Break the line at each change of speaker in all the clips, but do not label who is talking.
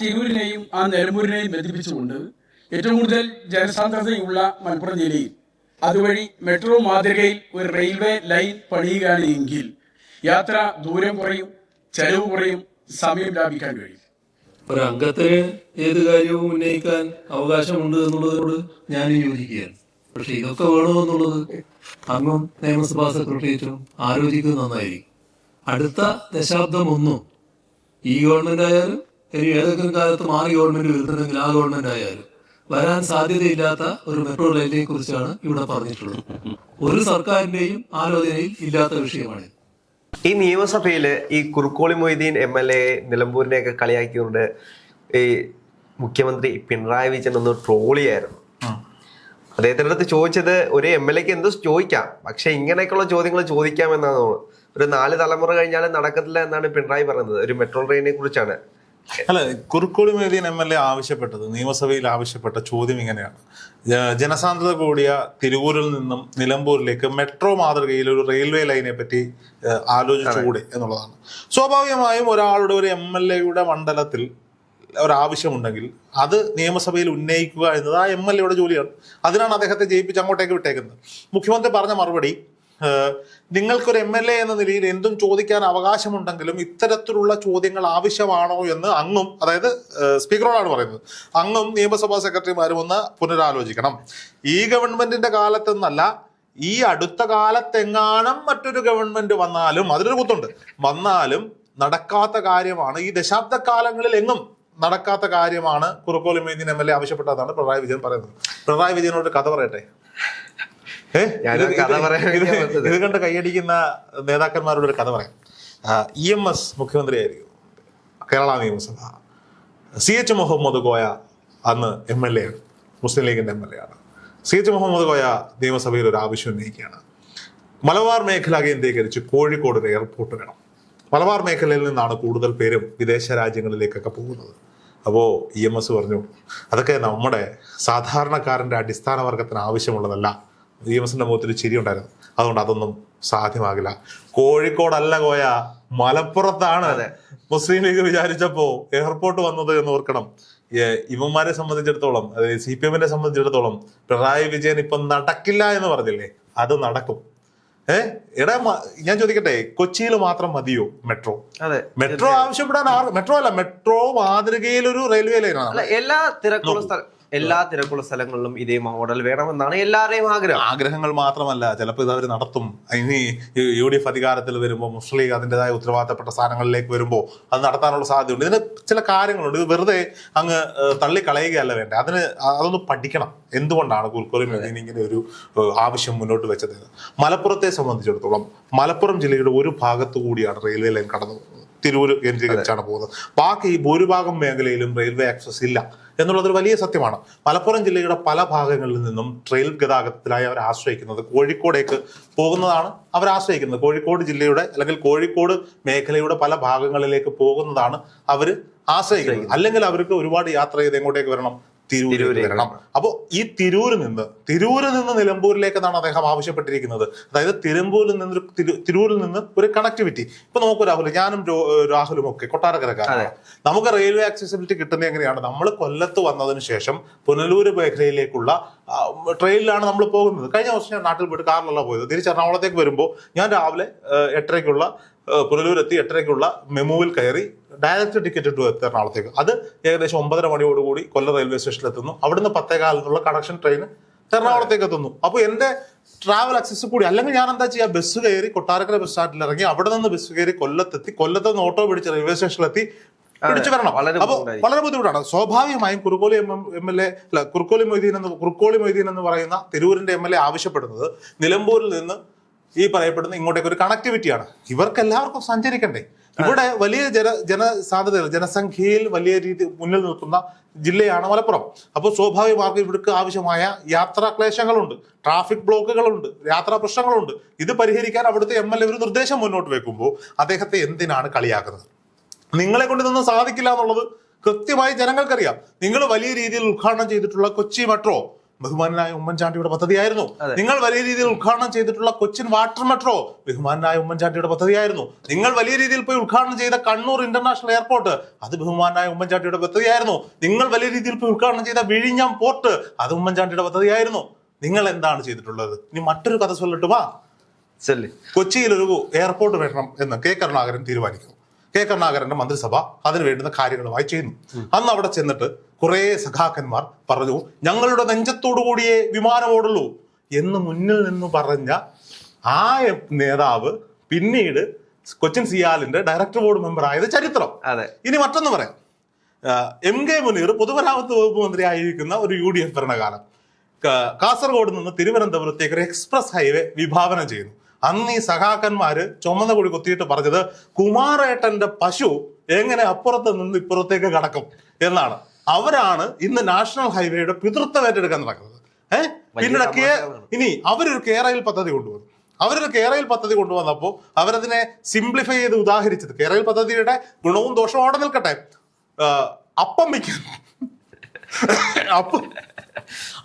തിരൂരിനെയും ആ നിലമ്പൂരിനെയും ബന്ധിപ്പിച്ചുകൊണ്ട് ഏറ്റവും കൂടുതൽ ജനസാന്ദ്രതയുള്ള മലപ്പുറം ജില്ലയിൽ അതുവഴി മെട്രോ മാതൃകയിൽ ഒരു റെയിൽവേ ലൈൻ പണിയുകയാണ് എങ്കിൽ യാത്ര ദൂരം കുറയും ചെലവ് കുറയും സമയം ലാഭിക്കാൻ കഴിയും.
ഒരു അംഗത്തിന് ഏത് കാര്യവും ഉന്നയിക്കാൻ അവകാശമുണ്ട് എന്നുള്ളതിനോട് ഞാൻ യോജിക്കുകയാണ്. പക്ഷെ ഇതൊക്കെ വേണോ എന്നുള്ളത് അംഗം നിയമസഭാ സെക്രട്ടേറിയറ്റും ആലോചിക്കുന്നത് നന്നായിരിക്കും. അടുത്ത ദശാബ്ദം ഒന്നും ഈ ഗവൺമെന്റ് ആയാലും ഇനി ഏതെങ്കിലും കാലത്ത് മാറി ഗവൺമെന്റ് വരുന്നുണ്ടെങ്കിൽ ആ ഗവൺമെന്റ് ആയാലും വരാൻ സാധ്യതയില്ലാത്ത ഒരു മെട്രോ ലൈനിനെ കുറിച്ചാണ് ഇവിടെ പറഞ്ഞിട്ടുള്ളത്. ഒരു സർക്കാരിന്റെയും ആലോചനയിൽ ഇല്ലാത്ത വിഷയമാണ്
ഈ നിയമസഭയിൽ ഈ Kurukkoli Moideen M L A നിലമ്പൂരിനെയൊക്കെ കളിയാക്കിക്കൊണ്ട് ഈ മുഖ്യമന്ത്രി പിണറായി വിജയൻ ഒന്ന് ട്രോളിയായിരുന്നു. അദ്ദേഹത്തിന്റെ അടുത്ത് ചോദിച്ചത് ഒരു എം എൽ എക്ക് എന്ത് ചോദിക്കാം? പക്ഷെ ഇങ്ങനെയൊക്കെയുള്ള ചോദ്യങ്ങൾ ചോദിക്കാം എന്നാണ് ഒരു നാല് തലമുറ കഴിഞ്ഞാലും നടക്കത്തില്ല എന്നാണ് പിണറായി പറയുന്നത്. ഒരു മെട്രോ ട്രെയിനിനെ കുറിച്ചാണ്.
അല്ല Kurukkoli Moideen M L A ആവശ്യപ്പെട്ടത് നിയമസഭയിൽ ആവശ്യപ്പെട്ട ചോദ്യം ഇങ്ങനെയാണ്. ജനസാന്ദ്രത കൂടിയ തിരുവൂരിൽ നിന്നും നിലമ്പൂരിലേക്ക് മെട്രോ മാതൃകയിൽ ഒരു റെയിൽവേ ലൈനെ പറ്റി ആലോചിച്ചുകൂടെ എന്നുള്ളതാണ്. സ്വാഭാവികമായും ഒരാളുടെ ഒരു എം എൽ എയുടെ മണ്ഡലത്തിൽ ഒരാവശ്യമുണ്ടെങ്കിൽ അത് നിയമസഭയിൽ ഉന്നയിക്കുക എന്നത് ആ എം എൽ എയുടെ ജോലിയാണ്. അതിനാണ് അദ്ദേഹത്തെ ജയിപ്പിച്ച് അങ്ങോട്ടേക്ക് വിട്ടേക്കുന്നത്. മുഖ്യമന്ത്രി പറഞ്ഞ മറുപടി നിങ്ങൾക്കൊരു എം എൽ എ എന്ന നിലയിൽ എന്തും ചോദിക്കാൻ അവകാശമുണ്ടെങ്കിലും ഇത്തരത്തിലുള്ള ചോദ്യങ്ങൾ ആവശ്യമാണോ എന്ന് അങ്ങും അതായത് സ്പീക്കറോടാണ് പറയുന്നത്. അങ്ങും നിയമസഭാ സെക്രട്ടറിമാരും ഒന്ന് പുനരാലോചിക്കണം. ഈ ഗവൺമെന്റിന്റെ കാലത്തെന്നല്ല ഈ അടുത്ത കാലത്തെങ്ങാനും മറ്റൊരു ഗവൺമെന്റ് വന്നാലും അതിലൊരു കുത്തുണ്ട്. വന്നാലും നടക്കാത്ത കാര്യമാണ് ഈ ദശാബ്ദ കാലങ്ങളിൽ എങ്ങും നടക്കാത്ത കാര്യമാണ് Kurukkoli Moideen M L A ആവശ്യപ്പെട്ടതാണ് Pinarayi Vijayan പറയുന്നത്. പിണറായി വിജയനോട് കഥ പറയട്ടെ? ഇത് കണ്ട് കൈയടിക്കുന്ന നേതാക്കന്മാരോട് ഒരു കഥ പറയാം. ഇ എം എസ് മുഖ്യമന്ത്രിയായിരിക്കും കേരള നിയമസഭ. സി എച്ച് മുഹമ്മദ് കോയ അന്ന് എം എൽ എ ആണ്. മുസ്ലിം ലീഗിന്റെ എം എൽ എ ആണ്. സി എച്ച് മുഹമ്മദ് കോയ നിയമസഭയിൽ ഒരു ആവശ്യം ഉന്നയിക്കുകയാണ്. മലബാർ മേഖല കേന്ദ്രീകരിച്ച് കോഴിക്കോട് ഒരു എയർപോർട്ട് വേണം. മലബാർ മേഖലയിൽ നിന്നാണ് കൂടുതൽ പേരും വിദേശ രാജ്യങ്ങളിലേക്കൊക്കെ പോകുന്നത്. അപ്പോൾ ഇ എം എസ് പറഞ്ഞു അതൊക്കെ നമ്മുടെ സാധാരണക്കാരന്റെ അടിസ്ഥാന വർഗത്തിന് ആവശ്യമുള്ളതല്ല. ഇ എം എസിന്റെ മുഖത്തൊരു ചിരി ഉണ്ടായിരുന്നു. അതുകൊണ്ട് അതൊന്നും സാധ്യമാകില്ല. കോഴിക്കോടല്ല കോയ മലപ്പുറത്താണ്. മുസ്ലിം ലീഗ് വിചാരിച്ചപ്പോ എയർപോർട്ട് വന്നത് എന്ന് ഓർക്കണം. ഇവന്മാരെ സംബന്ധിച്ചിടത്തോളം അതായത് സി പി എമ്മിനെ സംബന്ധിച്ചിടത്തോളം പിണറായി വിജയൻ ഇപ്പൊ നടക്കില്ല എന്ന് പറഞ്ഞില്ലേ? അത് നടക്കും. ഏ എടാ ഞാൻ ചോദിക്കട്ടെ കൊച്ചിയിൽ മാത്രം മതിയോ മെട്രോ?
അതെ.
മെട്രോ ആവശ്യപ്പെടാൻ മെട്രോ അല്ല മെട്രോ മാതൃകയിൽ ഒരു റെയിൽവേ ലൈനാണ്.
എല്ലാ തിരക്കുള്ള എല്ലാ തിരക്കുള്ള സ്ഥലങ്ങളിലും ഇതേ മോഡൽ വേണമെന്നാണ് എല്ലാവരുടെയും ആഗ്രഹം.
ആഗ്രഹങ്ങൾ മാത്രമല്ല ചിലപ്പോൾ ഇത് അവർ നടത്തും. ഇനി യു ഡി എഫ് അധികാരത്തിൽ വരുമ്പോൾ മുസ്ലിം ലീഗ് അതിന്റെതായ ഉത്തരവാദിത്തപ്പെട്ട സ്ഥാനങ്ങളിലേക്ക് വരുമ്പോൾ അത് നടത്താനുള്ള സാധ്യതയുണ്ട്. ഇതിന് ചില കാര്യങ്ങളുണ്ട്. ഇത് വെറുതെ അങ്ങ് തള്ളിക്കളയുകയല്ല വേണ്ട അതിന് അതൊന്ന് പഠിക്കണം. എന്തുകൊണ്ടാണ് കുൽക്കോലി മൊയ്തീൻ ഇങ്ങനെ ഒരു ആവശ്യം മുന്നോട്ട് വെച്ചത്? മലപ്പുറത്തെ സംബന്ധിച്ചിടത്തോളം മലപ്പുറം ജില്ലയുടെ ഒരു ഭാഗത്തു കൂടിയാണ് റെയിൽവേ ലൈൻ കടന്നു പോകുന്നത്. തിരൂർ കേന്ദ്രീകരിച്ചാണ് പോകുന്നത്. ബാക്കി ഭൂരിഭാഗം മേഖലയിലും റെയിൽവേ ആക്സസ് ഇല്ല. എന്നുള്ളതൊരു വലിയ സത്യമാണ്. മലപ്പുറം ജില്ലയുടെ പല ഭാഗങ്ങളിൽ നിന്നും ട്രെയിൻ ഗതാഗതത്തിലായി അവർ ആശ്രയിക്കുന്നത് കോഴിക്കോടേക്ക് പോകുന്നതാണ് അവർ ആശ്രയിക്കുന്നത്. കോഴിക്കോട് ജില്ലയുടെ അല്ലെങ്കിൽ കോഴിക്കോട് മേഖലയുടെ പല ഭാഗങ്ങളിലേക്ക് പോകുന്നതാണ് അവർ ആശ്രയിക്കുന്നത്. അല്ലെങ്കിൽ അവർക്ക് ഒരുപാട് യാത്ര ചെയ്ത് എങ്ങോട്ടേക്ക് വരണം? തിരൂരിലേക്ക്.
തിരൂരേക്ക്
വരണം. അപ്പോൾ ഈ തിരൂരിൽ നിന്ന് തിരൂരിൽ നിന്ന് നിലമ്പൂരിലേക്ക് എന്നാണ് അദ്ദേഹം ആവശ്യപ്പെട്ടിരിക്കുന്നത്. അതായത് തിരുമ്പൂരിൽ നിന്ന് തിരൂരിൽ നിന്ന് ഒരു കണക്ടിവിറ്റി ഇപ്പൊ നോക്കൂ രാഹുൽ ഞാനും രാഹുലും ഒക്കെ കൊട്ടാരക്കരക്കാരാണ്. നമുക്ക് റെയിൽവേ ആക്സസിബിലിറ്റി കിട്ടുന്നത് എങ്ങനെയാണ്? നമ്മൾ കൊല്ലത്ത് വന്നതിന് ശേഷം പുനലൂര് മേഖലയിലേക്കുള്ള ട്രെയിനിലാണ് നമ്മൾ പോകുന്നത്. കഴിഞ്ഞ ദിവസം ഞാൻ നാട്ടിൽ പോയിട്ട് കാറിലല്ല പോയത്. തിരിച്ച് എറണാകുളത്തേക്ക് വരുമ്പോൾ ഞാൻ രാവിലെ എട്ടരയ്ക്കുള്ള എത്തി എട്ടരയ്ക്കുള്ള മെമുവിൽ കയറി ഡയറക്റ്റ് ടിക്കറ്റ് ഇട്ടു എറണാകുളത്തേക്ക് അത് ഏകദേശം ഒമ്പതര മണിയോടുകൂടി കൊല്ലം റെയിൽവേ സ്റ്റേഷനിൽ എത്തുന്നു. അവിടുന്ന് പത്തേകാലിനുള്ള കണക്ഷൻ ട്രെയിൻ എറണാകുളത്തേക്ക് എത്തുന്നു. അപ്പോൾ എന്റെ ട്രാവൽ അക്സസ് കൂടി അല്ലെങ്കിൽ ഞാൻ എന്താ ചെയ്യുക ബസ് കയറി കൊട്ടാരക്കര ബസ് സ്റ്റാൻഡിൽ ഇറങ്ങി അവിടെ നിന്ന് ബസ് കയറി കൊല്ലത്തെത്തി കൊല്ലത്ത് നിന്ന് ഓട്ടോ പിടിച്ച് റെയിൽവേ സ്റ്റേഷനിലെത്തി പിടിച്ചു വരണം. അപ്പോൾ വളരെ ബുദ്ധിമുട്ടാണ്. സ്വാഭാവികമായും Kurukkoli M M L A അല്ല കുറുക്കോലി മൊയ്തീൻ എന്ന് കുറുക്കോളി മൊയ്തീൻ എന്ന് പറയുന്ന തിരൂരിന്റെ എം എൽ എ ആവശ്യപ്പെടുന്നത് നിലമ്പൂരിൽ നിന്ന് ഈ പറയപ്പെടുന്ന ഇങ്ങോട്ടേക്ക് ഒരു കണക്ടിവിറ്റിയാണ് ഇവർക്ക് എല്ലാവർക്കും സഞ്ചരിക്കണ്ടേ. ഇവിടെ വലിയ ജന ജനസാധ്യതകൾ ജനസംഖ്യയിൽ വലിയ രീതി മുന്നിൽ നിൽക്കുന്ന ജില്ലയാണ് മലപ്പുറം. അപ്പോൾ സ്വാഭാവികമാർക്കും ഇവർക്ക് ആവശ്യമായ യാത്രാ ക്ലേശങ്ങളുണ്ട്. ട്രാഫിക് ബ്ലോക്കുകളുണ്ട് യാത്രാ പ്രശ്നങ്ങളുണ്ട്. ഇത് പരിഹരിക്കാൻ അവിടുത്തെ എം എൽ എ ഒരു നിർദ്ദേശം മുന്നോട്ട് വെക്കുമ്പോൾ അദ്ദേഹത്തെ എന്തിനാണ് കളിയാക്കുന്നത്? നിങ്ങളെ കൊണ്ട് ഇതൊന്നും സാധിക്കില്ല എന്നുള്ളത് കൃത്യമായി ജനങ്ങൾക്കറിയാം. നിങ്ങൾ വലിയ രീതിയിൽ ഉദ്ഘാടനം ചെയ്തിട്ടുള്ള കൊച്ചി മെട്രോ ബഹുമാനായ ഉമ്മൻചാണ്ടിയുടെ പദ്ധതിയായിരുന്നു. നിങ്ങൾ വലിയ രീതിയിൽ ഉദ്ഘാടനം ചെയ്തിട്ടുള്ള കൊച്ചിൻ വാട്ടർ മെട്രോ ബഹുമാനായ ഉമ്മൻചാണ്ടിയുടെ പദ്ധതിയായിരുന്നു. നിങ്ങൾ വലിയ രീതിയിൽ പോയി ഉദ്ഘാടനം ചെയ്ത കണ്ണൂർ ഇന്റർനാഷണൽ എയർപോർട്ട് അത് ബഹുമാനായ ഉമ്മൻചാണ്ടിയുടെ പദ്ധതിയായിരുന്നു. നിങ്ങൾ വലിയ രീതിയിൽ പോയി ഉദ്ഘാടനം ചെയ്ത വിഴിഞ്ഞം പോർട്ട് അത് ഉമ്മൻചാണ്ടിയുടെ പദ്ധതിയായിരുന്നു. നിങ്ങൾ എന്താണ് ചെയ്തിട്ടുള്ളത്? ഇനി മറ്റൊരു കഥ ചൊല്ലട്ടുമാ
ചെല്ല്.
കൊച്ചിയിൽ ഒരു എയർപോർട്ട് വേണം എന്ന് കെ കരുണാകരൻ തീരുമാനിക്കുന്നു. കെ കരുണാകരന്റെ മന്ത്രിസഭ അതിന് വേണ്ടുന്ന കാര്യങ്ങളുമായി ചെയ്യുന്നു. അന്ന് അവിടെ ചെന്നിട്ട് കുറെ സഖാക്കന്മാർ പറഞ്ഞു ഞങ്ങളുടെ നെഞ്ചത്തോടു കൂടിയേ വിമാനം ഓടുള്ളൂ എന്ന് മുന്നിൽ നിന്ന് പറഞ്ഞ ആ നേതാവ് പിന്നീട് കൊച്ചിൻ സിയാലിന്റെ ഡയറക്ടർ ബോർഡ് മെമ്പർ ആയത് ചരിത്രം.
അതെ.
ഇനി മറ്റൊന്ന് പറയാം. എം കെ മുനീർ പൊതുമരാമത്ത് വകുപ്പ് മന്ത്രി ആയിരിക്കുന്ന ഒരു യു ഡി എഫ് ഭരണകാലം കാസർഗോഡ് നിന്ന് തിരുവനന്തപുരത്തേക്ക് ഒരു എക്സ്പ്രസ് ഹൈവേ വിഭാവനം ചെയ്യുന്നു. അന്ന് ഈ സഖാക്കന്മാര് ചുമന്ന കൊടി കുത്തിയിട്ട് പറഞ്ഞത് കുമാരേട്ടന്റെ പശു എങ്ങനെ അപ്പുറത്ത് നിന്ന് ഇപ്പുറത്തേക്ക് കടക്കും എന്നാണ്. അവരാണ് ഇന്ന് നാഷണൽ ഹൈവേയുടെ പിതൃത്വം ഏറ്റെടുക്കാൻ നടക്കുന്നത്. ഏഹ് പിന്നീട് കേ ഇനി അവരൊരു കേരയിൽ പദ്ധതി കൊണ്ടുവന്നു. അവരൊരു കേരയിൽ പദ്ധതി കൊണ്ടുവന്നപ്പോൾ അവരതിനെ സിംപ്ലിഫൈ ചെയ്ത് ഉദാഹരിച്ചത്. കേരയിൽ പദ്ധതിയുടെ ഗുണവും ദോഷവും അവിടെ നിൽക്കട്ടെ. അപ്പം വയ്ക്കുന്നു അപ്പം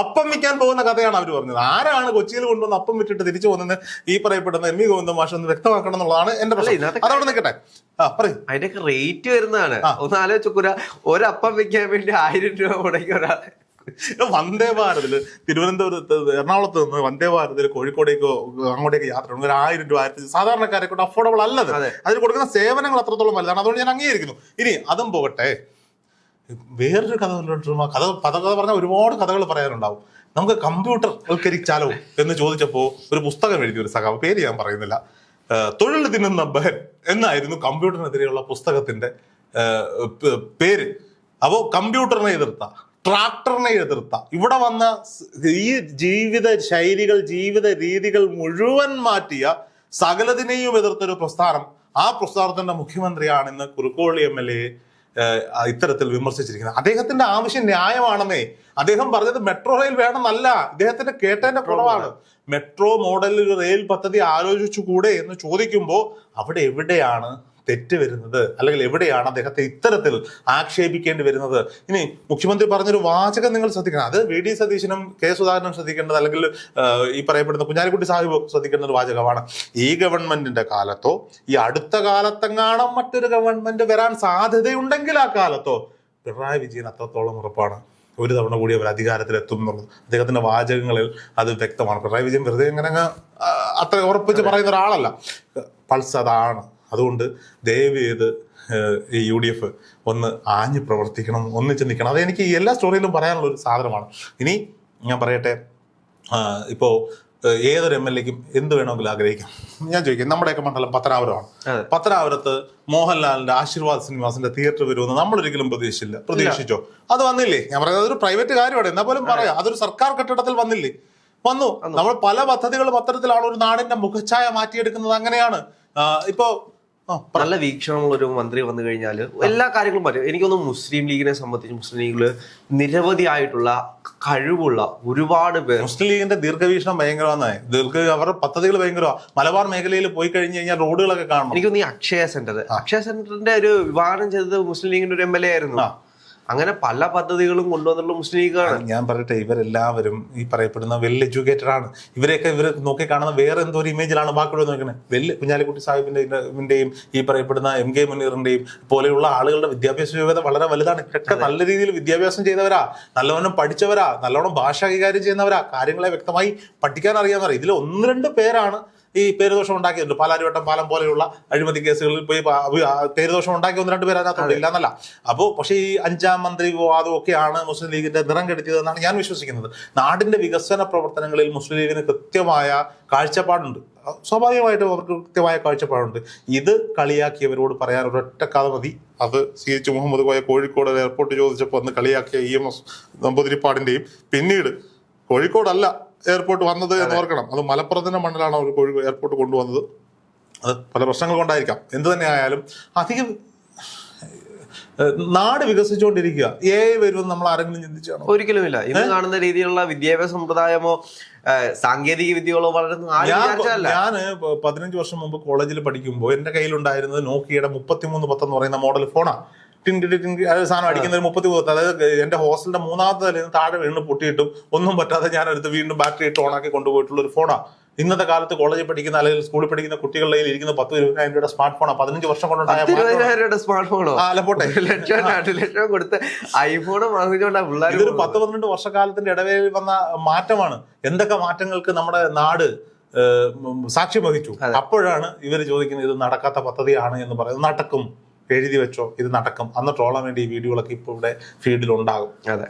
അപ്പം വിൽക്കാൻ പോകുന്ന കഥയാണ് അവർ പറഞ്ഞത്. ആരാണ് കൊച്ചിയിൽ കൊണ്ടുവന്ന് അപ്പം വിറ്റിട്ട് തിരിച്ചു പോകുന്നത് ഈ പറയപ്പെടുന്ന എം വി ഗോവിന്ദ മാഷ് ഒന്ന് വ്യക്തമാക്കണം എന്നുള്ളതാണ് എന്റെ പ്രശ്നം. അതവിടെ നിൽക്കട്ടെ.
അതിന്റെയൊക്കെ റേറ്റ് വരുന്നതാണ്. ഒന്ന് ആലോചിച്ചു ഒരപ്പം വെക്കാൻ വേണ്ടി ആയിരം രൂപ മുടക്കി ഒരാൾ
വന്ദേ ഭാരതിൽ തിരുവനന്തപുരത്ത് എറണാകുളത്ത് നിന്ന് വന്ദേ ഭാരതിൽ കോഴിക്കോടേക്കോ അങ്ങോട്ടേക്ക് യാത്ര ഒരു ആയിരം രൂപ ആയിരത്തി സാധാരണക്കാരെ കൊണ്ട് അഫോർഡബിൾ അല്ലത് അതിന് കൊടുക്കുന്ന സേവനങ്ങൾ അത്രത്തോളം വലുതാണ്. അതുകൊണ്ട് ഞാൻ അംഗീകരിക്കുന്നു. ഇനി അതും പോകട്ടെ. വേറൊരു കഥ ആ കഥ പദകഥ പറഞ്ഞാൽ ഒരുപാട് കഥകൾ പറയാനുണ്ടാവും. നമുക്ക് കമ്പ്യൂട്ടർ വൽക്കരിച്ചാലോ എന്ന് ചോദിച്ചപ്പോൾ ഒരു പുസ്തകം എഴുതിയ ഒരു സഖാവ് പേര് ഞാൻ പറയുന്നില്ല. തൊഴിൽ തിന്നുന്ന ബഹൻ എന്നായിരുന്നു കമ്പ്യൂട്ടറിനെതിരെയുള്ള പുസ്തകത്തിന്റെ പേര്. അപ്പോ കമ്പ്യൂട്ടറിനെ എതിർത്ത ട്രാക്ടറിനെ എതിർത്ത ഇവിടെ വന്ന ഈ ജീവിത ശൈലികൾ ജീവിത രീതികൾ മുഴുവൻ മാറ്റിയ സകലതിനെയും എതിർത്തൊരു പ്രസ്ഥാനം ആ പ്രസ്ഥാനത്തിന്റെ മുഖ്യമന്ത്രിയാണ് ഇന്ന് കുറുക്കോളി എം എൽ എ ഇത്തരത്തിൽ വിമർശിച്ചിരിക്കുന്നത്. അദ്ദേഹത്തിന്റെ ആവശ്യം ന്യായമാണെന്നേ. അദ്ദേഹം പറഞ്ഞത് മെട്രോ റെയിൽ വേണമെന്നല്ല. ഇദ്ദേഹത്തിന്റെ കേട്ടതിന്റെ കുറവാണ്. മെട്രോ മോഡൽ റെയിൽ പദ്ധതി ആലോചിച്ചുകൂടെ എന്ന് ചോദിക്കുമ്പോൾ അവിടെ എവിടെയാണ് തെറ്റ് വരുന്നത് അല്ലെങ്കിൽ എവിടെയാണ് അദ്ദേഹത്തെ ഇത്തരത്തിൽ ആക്ഷേപിക്കേണ്ടി വരുന്നത്? ഇനി മുഖ്യമന്ത്രി പറഞ്ഞൊരു വാചകം നിങ്ങൾ ശ്രദ്ധിക്കണം. അത് വി. ഡി. സതീശനും കെ. സുധാകരനും ശ്രദ്ധിക്കേണ്ടത് അല്ലെങ്കിൽ ഈ പറയപ്പെടുന്ന കുഞ്ഞാലിക്കുട്ടി സാഹിബ് ശ്രദ്ധിക്കേണ്ട ഒരു വാചകമാണ്. ഈ ഗവൺമെന്റിന്റെ കാലത്തോ ഈ അടുത്ത കാലത്തെങ്ങാണം മറ്റൊരു ഗവൺമെന്റ് വരാൻ സാധ്യതയുണ്ടെങ്കിൽ ആ കാലത്തോ പിണറായി വിജയൻ അത്രത്തോളം ഉറപ്പാണ്. ഒരു തവണ കൂടി അവർ അധികാരത്തിലെത്തും എന്നുള്ളത്. അദ്ദേഹത്തിന്റെ വാചകങ്ങളിൽ അത് വ്യക്തമാണ്. പിണറായി വിജയൻ വെറുതെ ഇങ്ങനെ അത്ര ഉറപ്പിച്ച് പറയുന്ന ഒരാളല്ല. പൾസ് അതാണ്. അതുകൊണ്ട് ദയവ് ചെയ്ത് ഈ യു ഡി എഫ് ഒന്ന് ആഞ്ഞ് പ്രവർത്തിക്കണം ഒന്നിച്ച് നിൽക്കണം അത് എനിക്ക് എല്ലാ സ്റ്റോറിയിലും പറയാനുള്ള ഒരു സാധനമാണ്. ഇനി ഞാൻ പറയട്ടെ ഇപ്പോൾ ഇപ്പോ ഏതൊരു എം എൽ എക്കും എന്ത് വേണമെങ്കിലും ആഗ്രഹിക്കാം. ഞാൻ ചോദിക്കാം നമ്മുടെയൊക്കെ മണ്ഡലം പത്തനാപുരമാണ്. പത്തനാപുരത്ത് മോഹൻലാലിന്റെ ആശീർവാദ് സിനിമാസിന്റെ തിയേറ്റർ വരുമെന്ന് നമ്മൾ ഒരിക്കലും പ്രതീക്ഷിച്ചില്ല. പ്രതീക്ഷിച്ചോ? അത് വന്നില്ലേ? ഞാൻ പറയുന്നത് അതൊരു പ്രൈവറ്റ് കാര്യമാണ്. എന്നാ പോലും പറയാം. അതൊരു സർക്കാർ കെട്ടിടത്തിൽ വന്നില്ലേ? വന്നു. നമ്മൾ പല പദ്ധതികളും അത്തരത്തിലാണ് ഒരു നാടിന്റെ മുഖച്ഛായ മാറ്റിയെടുക്കുന്നത് അങ്ങനെയാണ്. ഇപ്പോ.
നല്ല വീക്ഷണമുള്ള ഒരു മന്ത്രി വന്നു കഴിഞ്ഞാൽ എല്ലാ കാര്യങ്ങളും പറ്റും. എനിക്കൊന്ന് മുസ്ലിം ലീഗിനെ സംബന്ധിച്ച് മുസ്ലിം ലീഗിൽ നിരവധി ആയിട്ടുള്ള കഴിവുള്ള ഒരുപാട് പേർ
മുസ്ലിം ലീഗിന്റെ ദീർഘവീക്ഷണം ഭയങ്കരമാണ് ദീർഘ അവരുടെ പദ്ധതികൾ ഭയങ്കരമാണ് മലബാർ മേഖലയിൽ പോയി കഴിഞ്ഞു കഴിഞ്ഞാൽ റോഡുകളൊക്കെ കാണണം.
എനിക്കൊന്ന് ഈ അക്ഷയ സെന്റർ. അക്ഷയ സെന്ററിന്റെ ഒരു വിവാദം ചെയ്തത് മുസ്ലിം ലീഗിന്റെ ഒരു എം എൽ എ ആയിരുന്നു. അങ്ങനെ പല പദ്ധതികളും കൊണ്ടുവന്നുള്ള മുസ്ലിം ലീഗാണ്
ഞാൻ പറയട്ടെ ഇവരെല്ലാവരും ഈ പറയപ്പെടുന്ന വെൽ എഡ്യൂക്കേറ്റഡ് ആണ്. ഇവരെയൊക്കെ ഇവർ നോക്കി കാണുന്ന വേറെ എന്തോ ഒരു ഇമേജിലാണ് ബാക്കിയുള്ള നോക്കുന്നത് വെൽ കുഞ്ഞാലിക്കുട്ടി സാഹിബിന്റെയും ഈ പറയപ്പെടുന്ന എം കെ മുനീറിന്റെയും പോലെയുള്ള ആളുകളുടെ വിദ്യാഭ്യാസ യോഗ്യത വളരെ വലുതാണ്. ഇവരൊക്കെ നല്ല രീതിയിൽ വിദ്യാഭ്യാസം ചെയ്തവരാ നല്ലവണ്ണം പഠിച്ചവരാ നല്ലവണ്ണം ഭാഷ കൈകാര്യം ചെയ്യുന്നവരാ. കാര്യങ്ങളെ വ്യക്തമായി പഠിക്കാൻ അറിയാവുന്നവരാ. ഇതിൽ ഒന്ന് രണ്ട് പേരാണ് ഈ പേരുദോഷം ഉണ്ടാക്കിയിട്ടുണ്ട്. പാലാരിവട്ടം പാലം പോലെയുള്ള അഴിമതി കേസുകളിൽ പോയി പേരുദോഷം ഉണ്ടാക്കിയ ഒന്ന് രണ്ട് പേര് അതിനകത്തുണ്ട് ഇല്ല എന്നല്ല അപ്പോൾ പക്ഷേ ഈ അഞ്ചാം മന്ത്രി വിവാദം ഒക്കെയാണ് മുസ്ലിം ലീഗിന്റെ നിറം കെടുത്തിയതെന്നാണ് ഞാൻ വിശ്വസിക്കുന്നത്. നാടിന്റെ വികസന പ്രവർത്തനങ്ങളിൽ മുസ്ലിം ലീഗിന് കൃത്യമായ കാഴ്ചപ്പാടുണ്ട്. സ്വാഭാവികമായിട്ടും അവർക്ക് കൃത്യമായ കാഴ്ചപ്പാടുണ്ട്. ഇത് കളിയാക്കിയവരോട് പറയാൻ ഒരൊറ്റ കഥ മതി. അത് C H Muhammad Koya Kozhikode airport ചോദിച്ചപ്പോൾ അന്ന് കളിയാക്കിയ ഇ എം എസ് നമ്പൂതിരിപ്പാടിന്റെയും. പിന്നീട് കോഴിക്കോടല്ല എയർപോർട്ട് വന്നത് എന്ന് ഓർക്കണം. അത് മലപ്പുറത്തിന്റെ മണ്ണിലാണ് അവർ കോഴിക്കോട് എയർപോർട്ട് കൊണ്ടുവന്നത്. അത് പല പ്രശ്നങ്ങൾ കൊണ്ടായിരിക്കാം. എന്ത് തന്നെ ആയാലും അധികം നാട് വികസിച്ചുകൊണ്ടിരിക്കുക. ഏ വരുമെന്ന് നമ്മൾ ആരെങ്കിലും ചിന്തിച്ചാണോ?
ഒരിക്കലുമില്ല. ഇന്ന് കാണുന്ന രീതിയിലുള്ള വിദ്യാഭ്യാസ സമ്പ്രദായമോ സാങ്കേതിക വിദ്യകളോ വളരുന്ന
ഞാൻ ഞാൻ പതിനഞ്ച് വർഷം മുമ്പ് കോളേജിൽ പഠിക്കുമ്പോൾ എന്റെ കയ്യിലുണ്ടായിരുന്നത് നോക്കിയുടെ മുപ്പത്തിമൂന്ന് പത്തെന്ന് പറയുന്ന മോഡൽ ഫോണാണ് ടിങ്കി ടിങ്കി അത് സാധനം അടിക്കുന്ന ഒരു മുപ്പത്തി മൂന്ന് അതായത് എന്റെ ഹോസ്റ്റലിന്റെ മൂന്നാമത്തെ നിലയിൽ നിന്ന് താഴെ വീണ് പൊട്ടിയിട്ടും ഒന്നും പറ്റാതെ ഞാൻ എടുത്ത് വീണ്ടും ബാറ്ററി ഇട്ട് ഓണാക്കി കൊണ്ടുപോയിട്ടുള്ള ഒരു ഫോണാണ് ഇന്നത്തെ കാലത്ത് കോളേജിൽ പഠിക്കുന്ന അല്ലെങ്കിൽ സ്കൂളിൽ പഠിക്കുന്ന കുട്ടികളുടെ കയ്യിൽ ഇരിക്കുന്ന പത്ത് ഇരുപതിനായിരം രൂപയുടെ സ്മാർട്ട് ഫോണാണ് പതിനഞ്ച് വർഷം കൊണ്ടുണ്ടായ മാറ്റമാണ്.
പത്തിരുപതിനായിരം രൂപയുടെ സ്മാർട്ട് ഫോണോ
ആ, അല്ല പോട്ടെ.
ഒരു ലക്ഷം രണ്ട് ലക്ഷം കൊടുത്ത് ഐഫോൺ വാങ്ങിച്ചോണ്ടാ
ഇതൊരു പത്ത് പന്ത്രണ്ട് വർഷക്കാലത്തിന്റെ ഇടവേളയിൽ വന്ന മാറ്റമാണ്. എന്തൊക്കെ മാറ്റങ്ങൾക്ക് നമ്മുടെ നാട് സാക്ഷ്യം വഹിച്ചു? അപ്പോഴാണ് ഇവർ ചോദിക്കുന്നത് ഇത് നടക്കാത്ത പദ്ധതിയാണ് എന്ന് പറയുന്നത്. നടക്കും. എഴുതി വെച്ചോ ഇത് നടക്കും. അന്ന് ട്രോളാൻ വേണ്ടി ഈ വീഡിയോകളൊക്കെ ഇപ്പോൾ ഇവിടെ ഫീൽഡിൽ ഉണ്ടാകും.
അതെ.